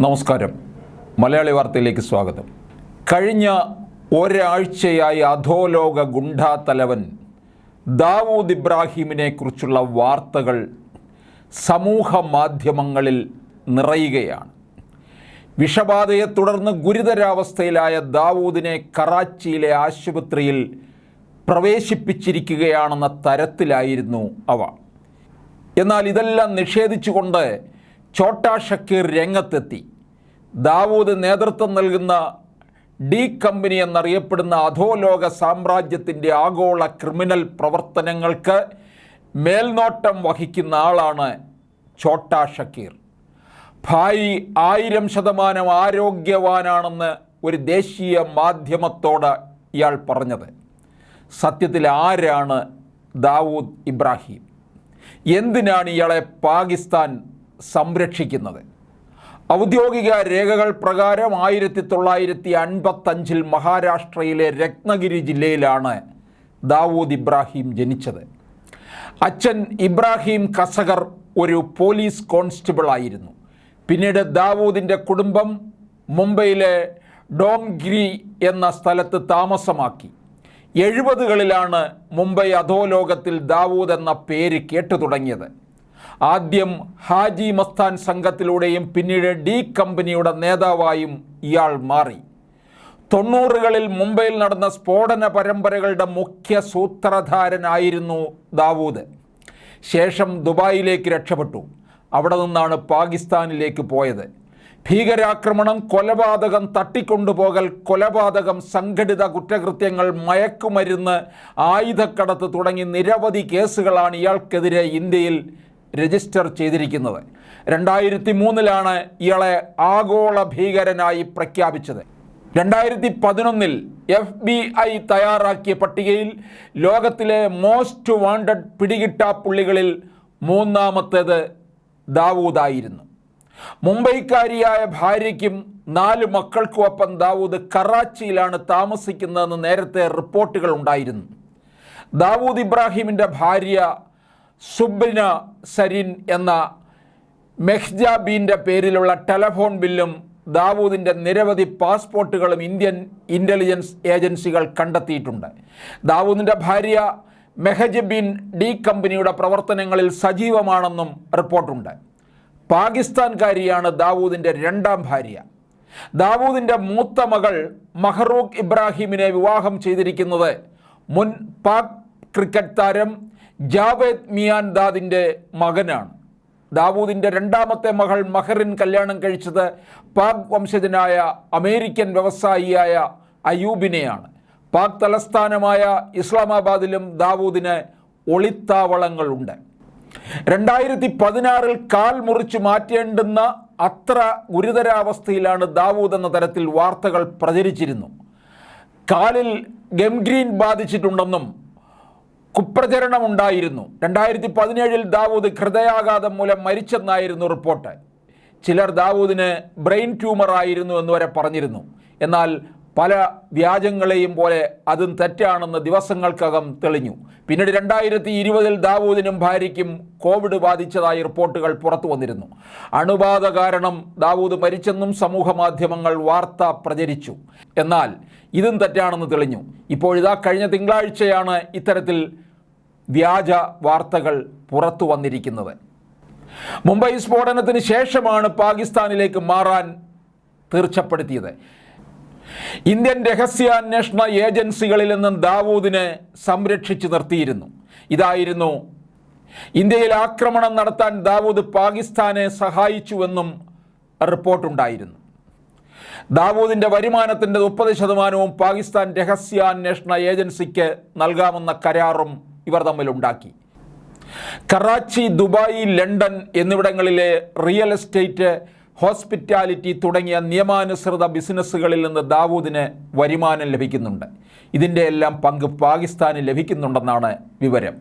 നമസ്കാരം. മലയാളി വാർത്തയിലേക്ക് സ്വാഗതം. കഴിഞ്ഞ ഒരാഴ്ചയായി അധോലോക ഗുണ്ടാ തലവൻ ദാവൂദ് ഇബ്രാഹിമിനെ കുറിച്ചുള്ള വാർത്തകൾ സമൂഹ മാധ്യമങ്ങളിൽ നിറയുകയാണ്. വിഷബാധയെ തുടർന്ന് ഗുരുതരാവസ്ഥയിലായ ദാവൂദിനെ കറാച്ചിയിലെ ആശുപത്രിയിൽ പ്രവേശിപ്പിച്ചിരിക്കുകയാണെന്ന തരത്തിലായിരുന്നു അവ. എന്നാൽ ഇതെല്ലാം നിഷേധിച്ചുകൊണ്ട് ഛോട്ടാ ഷക്കീർ രംഗത്തെത്തി. ദാവൂദ് നേതൃത്വം നൽകുന്ന ഡി കമ്പനി എന്നറിയപ്പെടുന്ന അധോലോക സാമ്രാജ്യത്തിന്റെ ആഗോള ക്രിമിനൽ പ്രവർത്തനങ്ങൾക്ക് മേൽനോട്ടം വഹിക്കുന്ന ആളാണ് ഛോട്ടാ ഷക്കീർ. ഭായി ആയിരം ശതമാനം ആരോഗ്യവാനാണെന്ന് ഒരു ദേശീയ മാധ്യമത്തോട് ഇയാൾ പറഞ്ഞത്. സത്യത്തിൽ ആരാണ് ദാവൂദ് ഇബ്രാഹിം? എന്തിനാണ് ഇയാളെ പാകിസ്ഥാൻ സംരക്ഷിക്കുന്നത്. ഔദ്യോഗിക രേഖകൾ പ്രകാരം ആയിരത്തി തൊള്ളായിരത്തി അൻപത്തഞ്ചിൽ മഹാരാഷ്ട്രയിലെ രത്നഗിരി ജില്ലയിലാണ് ദാവൂദ് ഇബ്രാഹിം ജനിച്ചത്. അച്ഛൻ ഇബ്രാഹിം കസഗർ ഒരു പോലീസ് കോൺസ്റ്റബിൾ ആയിരുന്നു. പിന്നീട് ദാവൂദിന്റെ കുടുംബം മുംബൈയിലെ ഡോംഗിരി എന്ന സ്ഥലത്ത് താമസമാക്കി. എഴുപതുകളിലാണ് മുംബൈ അധോലോകത്തിൽ ദാവൂദ് എന്ന പേര് കേട്ടു തുടങ്ങിയത് ആദ്യം ഹാജി മസ്താൻ സംഘത്തിലൂടെയും പിന്നീട് ഡി കമ്പനിയുടെ നേതാവായും ഇയാൾ മാറി. തൊണ്ണൂറുകളിൽ മുംബൈയിൽ നടന്ന സ്ഫോടന പരമ്പരകളുടെ മുഖ്യ സൂത്രധാരനായിരുന്നു ദാവൂദ്. ശേഷം ദുബായിലേക്ക് രക്ഷപ്പെട്ടു. അവിടെ നിന്നാണ് പാകിസ്ഥാനിലേക്ക് പോയത്. ഭീകരാക്രമണം കൊലപാതകം തട്ടിക്കൊണ്ടുപോകൽ കൊലപാതകം സംഘടിത കുറ്റകൃത്യങ്ങൾ മയക്കുമരുന്ന് ആയുധക്കടത്ത് തുടങ്ങി നിരവധി കേസുകളാണ് ഇയാൾക്കെതിരെ ഇന്ത്യയിൽ രജിസ്റ്റർ ചെയ്തിരിക്കുന്നത്. രണ്ടായിരത്തി മൂന്നിലാണ് ഇയാളെ ആഗോള ഭീകരനായി പ്രഖ്യാപിച്ചത്. രണ്ടായിരത്തി പതിനൊന്നിൽ എഫ് ബി ഐ തയ്യാറാക്കിയ പട്ടികയിൽ ലോകത്തിലെ മോസ്റ്റ് വാണ്ടഡ് പിടികിട്ടാപ്പുള്ളികളിൽ മൂന്നാമത്തേത് ദാവൂദായിരുന്നു. മുംബൈക്കാരിയായ ഭാര്യയ്ക്കും നാല് മക്കൾക്കുമൊപ്പം ദാവൂദ് കറാച്ചിയിലാണ് താമസിക്കുന്നതെന്ന് നേരത്തെ റിപ്പോർട്ടുകൾ ഉണ്ടായിരുന്നു. ദാവൂദ് ഇബ്രാഹിമിന്റെ ഭാര്യ സുബ്ന സരിൻ എന്ന മെഹ്ജാബീന്റെ പേരിലുള്ള ടെലഫോൺ ബില്ലും ദാവൂദിന്റെ നിരവധി പാസ്പോർട്ടുകളും ഇന്ത്യൻ ഇന്റലിജൻസ് ഏജൻസികൾ കണ്ടെത്തിയിട്ടുണ്ട്. ദാവൂദിന്റെ ഭാര്യ മെഹജബീൻ ഡി കമ്പനിയുടെ പ്രവർത്തനങ്ങളിൽ സജീവമാണെന്നും റിപ്പോർട്ടുണ്ട്. പാകിസ്ഥാൻകാരിയാണ് ദാവൂദിന്റെ രണ്ടാം ഭാര്യ. ദാവൂദിന്റെ മൂത്ത മകൾ മഹറൂഖ് ഇബ്രാഹിമിനെ വിവാഹം ചെയ്തിരിക്കുന്നത് മുൻ പാക് ക്രിക്കറ്റ് താരം ജാവേദ് മിയാൻ ദാദിന്റെ മകനാണ്. ദാവൂദിന്റെ രണ്ടാമത്തെ മകൾ മഹറിൻ കല്യാണം കഴിച്ചത് പാക് വംശജനായ അമേരിക്കൻ വ്യവസായിയായ അയൂബിനെയാണ് പാക് തലസ്ഥാനമായ ഇസ്ലാമാബാദിലും ദാവൂദിന് ഒളിത്താവളങ്ങളുണ്ട്. രണ്ടായിരത്തി പതിനാറിൽ കാൽ മുറിച്ച് മാറ്റേണ്ടുന്ന അത്ര ഗുരുതരാവസ്ഥയിലാണ് ദാവൂദ് എന്ന തരത്തിൽ വാർത്തകൾ പ്രചരിച്ചിരുന്നു. കാലിൽ ഗംഗ്രീൻ ബാധിച്ചിട്ടുണ്ടെന്നും കുപ്രചരണമുണ്ടായിരുന്നു. രണ്ടായിരത്തി പതിനേഴിൽ ദാവൂദ് ഹൃദയാഘാതം മൂലം മരിച്ചെന്നായിരുന്നു റിപ്പോർട്ട്. ചിലർ ദാവൂദിന് ബ്രെയിൻ ട്യൂമർ ആയിരുന്നു എന്ന് വരെ പറഞ്ഞിരുന്നു. എന്നാൽ പല വ്യാജങ്ങളെയും പോലെ അതും തെറ്റാണെന്ന് ദിവസങ്ങൾക്കകം തെളിഞ്ഞു. പിന്നീട് രണ്ടായിരത്തി ഇരുപതിൽ ദാവൂദിനും ഭാര്യയ്ക്കും കോവിഡ് ബാധിച്ചതായി റിപ്പോർട്ടുകൾ പുറത്തു വന്നിരുന്നു. അണുബാധ കാരണം ദാവൂദ് മരിച്ചെന്നും സമൂഹ മാധ്യമങ്ങൾ വാർത്ത പ്രചരിച്ചു. എന്നാൽ ഇതും തെറ്റാണെന്ന് തെളിഞ്ഞു. ഇപ്പോഴിതാ കഴിഞ്ഞ തിങ്കളാഴ്ചയാണ് ഇത്തരത്തിൽ വ്യാജ വാർത്തകൾ പുറത്തു വന്നിരിക്കുന്നത്. മുംബൈ സ്ഫോടനത്തിന് ശേഷമാണ് പാകിസ്ഥാനിലേക്ക് മാറാൻ തീർച്ചപ്പെടുത്തിയത്. ഇന്ത്യൻ രഹസ്യാന്വേഷണ ഏജൻസികളിൽ നിന്നും ദാവൂദിനെ സംരക്ഷിച്ചു നിർത്തിയിരുന്നു. ഇതായിരുന്നു ഇന്ത്യയിൽ ആക്രമണം നടത്താൻ ദാവൂദ് പാകിസ്ഥാനെ സഹായിച്ചുവെന്നും റിപ്പോർട്ടുണ്ടായിരുന്നു. ദാവൂദിന്റെ വരുമാനത്തിന്റെ മുപ്പത് ശതമാനവും പാകിസ്ഥാൻ രഹസ്യാന്വേഷണ ഏജൻസിക്ക് നൽകാമെന്ന കരാറും ഇവർ തമ്മിലുണ്ടാക്കി കറാച്ചി ദുബായ് ലണ്ടൻ എന്നിവിടങ്ങളിലെ റിയൽ എസ്റ്റേറ്റ് ഹോസ്പിറ്റാലിറ്റി തുടങ്ങിയ നിയമാനുസൃത ബിസിനസ്സുകളിൽ നിന്ന് ദാവൂദിന് വരുമാനം ലഭിക്കുന്നുണ്ട്. ഇതിന്റെ എല്ലാം പങ്ക് പാകിസ്ഥാന് ലഭിക്കുന്നുണ്ടെന്നാണ് വിവരം.